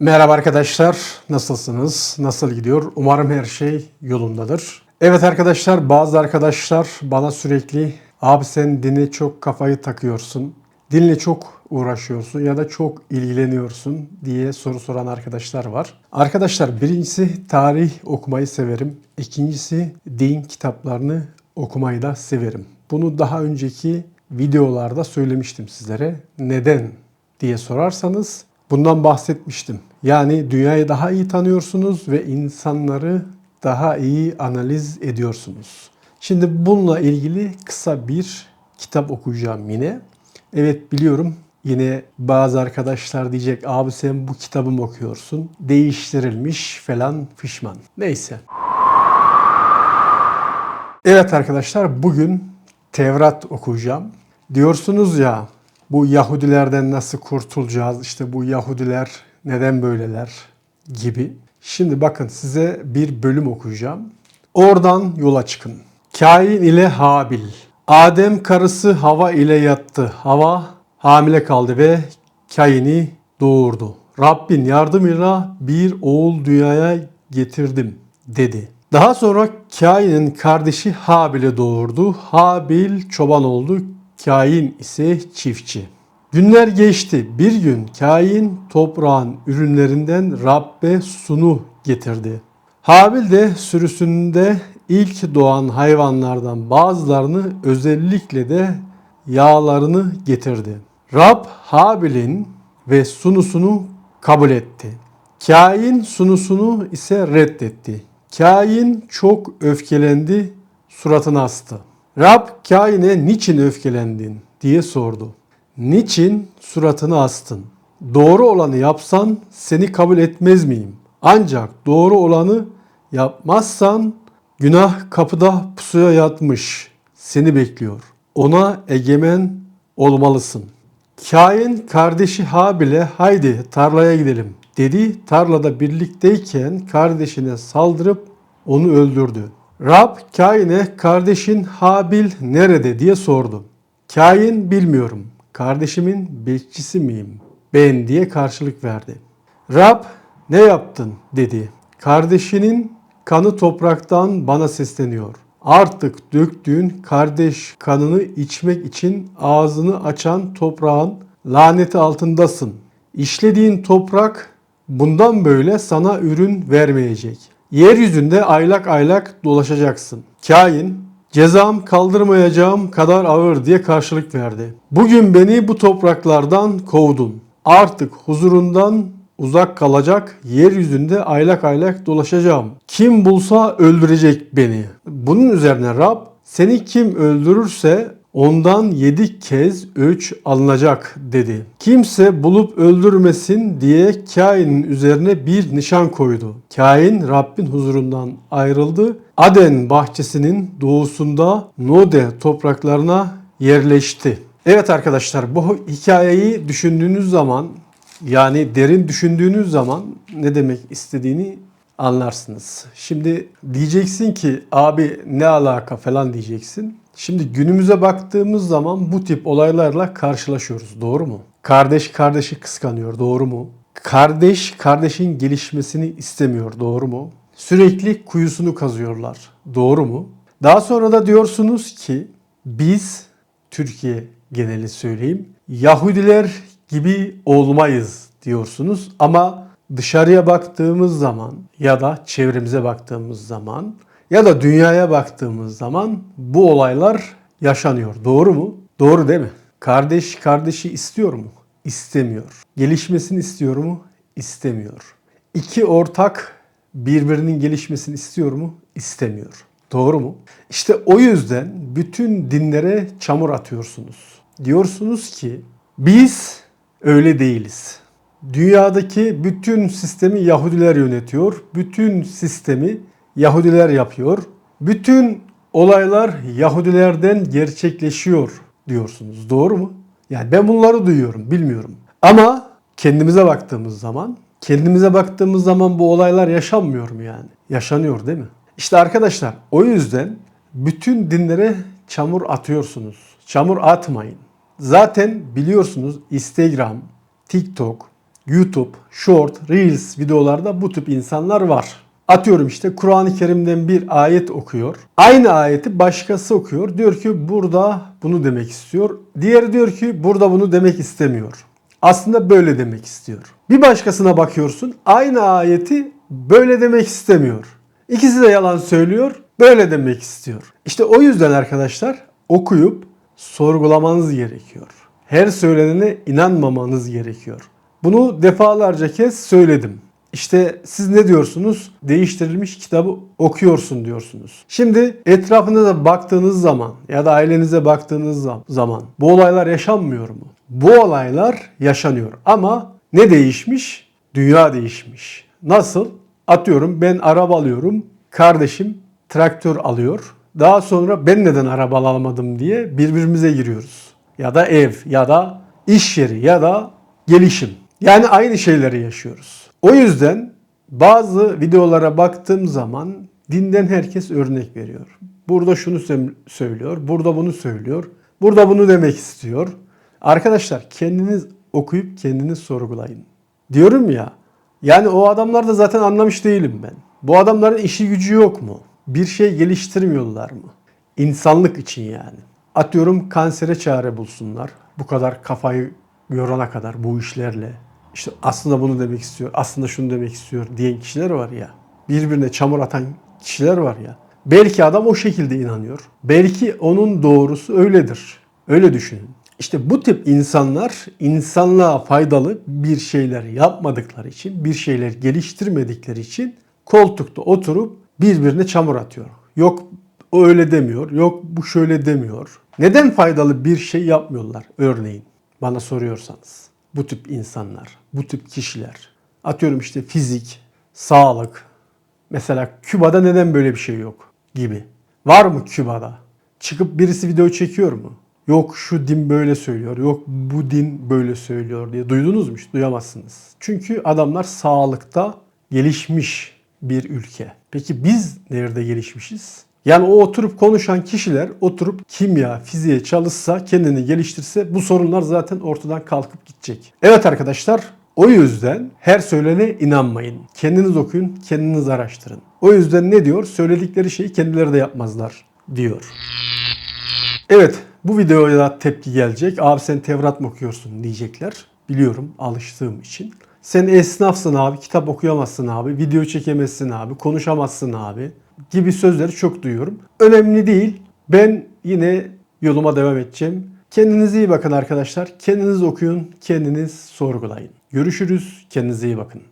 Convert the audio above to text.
Merhaba arkadaşlar, nasılsınız? Nasıl gidiyor? Umarım her şey yolundadır. Evet arkadaşlar, bazı arkadaşlar bana sürekli abi sen dine çok kafayı takıyorsun, dinle çok uğraşıyorsun ya da çok ilgileniyorsun diye soru soran arkadaşlar var. Arkadaşlar birincisi tarih okumayı severim. İkincisi din kitaplarını okumayı da severim. Bunu daha önceki videolarda söylemiştim sizlere. Neden diye sorarsanız bundan bahsetmiştim. Yani dünyayı daha iyi tanıyorsunuz ve insanları daha iyi analiz ediyorsunuz. Şimdi bununla ilgili kısa bir kitap okuyacağım yine. Evet biliyorum yine bazı arkadaşlar diyecek abi sen bu kitabı mı okuyorsun? Değiştirilmiş falan fişman. Neyse. Evet arkadaşlar bugün Tevrat okuyacağım. Diyorsunuz ya bu Yahudilerden nasıl kurtulacağız? İşte bu Yahudiler neden böyleler gibi. Şimdi bakın size bir bölüm okuyacağım. Oradan yola çıkın. Kain ile Habil. Adem karısı Hava ile yattı. Hava hamile kaldı ve Kain'i doğurdu. Rabbin yardımıyla bir oğul dünyaya getirdim dedi. Daha sonra Kain'in kardeşi Habil'i doğurdu. Habil çoban oldu. Kain ise çiftçi. Günler geçti. Bir gün Kain toprağın ürünlerinden Rabbe sunu getirdi. Habil de sürüsünde ilk doğan hayvanlardan bazılarını özellikle de yağlarını getirdi. Rab Habil'in ve sunusunu kabul etti. Kain sunusunu ise reddetti. Kain çok öfkelendi, suratını astı. Rab Kain'e niçin öfkelendin diye sordu. Niçin suratını astın? Doğru olanı yapsan seni kabul etmez miyim? Ancak doğru olanı yapmazsan günah kapıda pusuya yatmış seni bekliyor. Ona egemen olmalısın. Kain kardeşi Habil'e haydi tarlaya gidelim dedi. Tarlada birlikteyken kardeşine saldırıp onu öldürdü. Rab Kain'e kardeşin Habil nerede diye sordu. Kain bilmiyorum. Kardeşimin bekçisi miyim? Ben diye karşılık verdi. Rab ne yaptın dedi. Kardeşinin kanı topraktan bana sesleniyor. Artık döktüğün kardeş kanını içmek için ağzını açan toprağın laneti altındasın. İşlediğin toprak bundan böyle sana ürün vermeyecek. Yeryüzünde aylak aylak dolaşacaksın. Kain, cezam kaldırmayacağım kadar ağır diye karşılık verdi. Bugün beni bu topraklardan kovdun. Artık huzurundan uzak kalacak, yeryüzünde aylak aylak dolaşacağım. Kim bulsa öldürecek beni. Bunun üzerine Rab, seni kim öldürürse ondan yedi kez öç alınacak dedi. Kimse bulup öldürmesin diye Kain'in üzerine bir nişan koydu. Kain Rabbin huzurundan ayrıldı. Aden bahçesinin doğusunda Node topraklarına yerleşti. Evet arkadaşlar bu hikayeyi düşündüğünüz zaman yani derin düşündüğünüz zaman ne demek istediğini anlarsınız. Şimdi diyeceksin ki abi ne alaka falan diyeceksin. Şimdi günümüze baktığımız zaman bu tip olaylarla karşılaşıyoruz. Doğru mu? Kardeş kardeşi kıskanıyor. Doğru mu? Kardeş kardeşin gelişmesini istemiyor. Doğru mu? Sürekli kuyusunu kazıyorlar. Doğru mu? Daha sonra da diyorsunuz ki biz Türkiye geneli söyleyeyim. Yahudiler gibi olmayız diyorsunuz ama dışarıya baktığımız zaman ya da çevremize baktığımız zaman ya da dünyaya baktığımız zaman bu olaylar yaşanıyor. Doğru mu? Doğru değil mi? Kardeş kardeşi istiyor mu? İstemiyor. Gelişmesini istiyor mu? İstemiyor. İki ortak birbirinin gelişmesini istiyor mu? İstemiyor. Doğru mu? İşte o yüzden bütün dinlere çamur atıyorsunuz. Diyorsunuz ki biz öyle değiliz. Dünyadaki bütün sistemi Yahudiler yönetiyor. Bütün sistemi Yahudiler yapıyor. Bütün olaylar Yahudilerden gerçekleşiyor diyorsunuz. Doğru mu? Yani ben bunları duyuyorum, bilmiyorum. Ama kendimize baktığımız zaman, kendimize baktığımız zaman bu olaylar yaşanmıyor mu yani? Yaşanıyor değil mi? İşte arkadaşlar o yüzden bütün dinlere çamur atıyorsunuz. Çamur atmayın. Zaten biliyorsunuz Instagram, TikTok, YouTube, Short, Reels videolarda bu tip insanlar var. Atıyorum işte Kur'an-ı Kerim'den bir ayet okuyor. Aynı ayeti başkası okuyor. Diyor ki burada bunu demek istiyor. Diğeri diyor ki burada bunu demek istemiyor. Aslında böyle demek istiyor. Bir başkasına bakıyorsun aynı ayeti böyle demek istemiyor. İkisi de yalan söylüyor. Böyle demek istiyor. İşte o yüzden arkadaşlar okuyup sorgulamanız gerekiyor. Her söylenene inanmamanız gerekiyor. Bunu defalarca kez söyledim. İşte siz ne diyorsunuz? Değiştirilmiş kitabı okuyorsun diyorsunuz. Şimdi etrafınıza baktığınız zaman ya da ailenize baktığınız zaman bu olaylar yaşanmıyor mu? Bu olaylar yaşanıyor ama ne değişmiş? Dünya değişmiş. Nasıl? Atıyorum ben araba alıyorum. Kardeşim traktör alıyor. Daha sonra ben neden araba alamadım diye birbirimize giriyoruz. Ya da ev ya da iş yeri ya da gelişim. Yani aynı şeyleri yaşıyoruz. O yüzden bazı videolara baktığım zaman dinden herkes örnek veriyor. Burada şunu sö- söylüyor, burada bunu söylüyor, burada bunu demek istiyor. Arkadaşlar kendiniz okuyup kendiniz sorgulayın. Diyorum ya, yani o adamlar da zaten anlamış değilim ben. Bu adamların işi gücü yok mu? Bir şey geliştirmiyorlar mı? İnsanlık için yani. Atıyorum kansere çare bulsunlar. Bu kadar kafayı yorana kadar bu işlerle. İşte aslında bunu demek istiyor, aslında şunu demek istiyor diyen kişiler var ya. Birbirine çamur atan kişiler var ya. Belki adam o şekilde inanıyor. Belki onun doğrusu öyledir. Öyle düşünün. İşte bu tip insanlar insanlığa faydalı bir şeyler yapmadıkları için, bir şeyler geliştirmedikleri için koltukta oturup birbirine çamur atıyor. Yok o öyle demiyor, yok bu şöyle demiyor. Neden faydalı bir şey yapmıyorlar örneğin bana soruyorsanız? Bu tip insanlar, bu tip kişiler. Atıyorum işte fizik, sağlık. Mesela Küba'da neden böyle bir şey yok gibi. Var mı Küba'da? Çıkıp birisi video çekiyor mu? Yok şu din böyle söylüyor, yok bu din böyle söylüyor diye duydunuz mu? Duyamazsınız. Çünkü adamlar sağlıkta gelişmiş bir ülke. Peki biz nerede gelişmişiz? Yani o oturup konuşan kişiler oturup kimya, fiziğe çalışsa, kendini geliştirse bu sorunlar zaten ortadan kalkıp gidecek. Evet arkadaşlar o yüzden her söylene inanmayın. Kendiniz okuyun, kendiniz araştırın. O yüzden ne diyor? Söyledikleri şeyi kendileri de yapmazlar diyor. Evet bu videoya da tepki gelecek. Abi sen Tevrat mı okuyorsun diyecekler. Biliyorum alıştığım için. Sen esnafsın abi, kitap okuyamazsın abi, video çekemezsin abi, konuşamazsın abi gibi sözleri çok duyuyorum. Önemli değil. Ben yine yoluma devam edeceğim. Kendinize iyi bakın arkadaşlar. Kendiniz okuyun, kendiniz sorgulayın. Görüşürüz. Kendinize iyi bakın.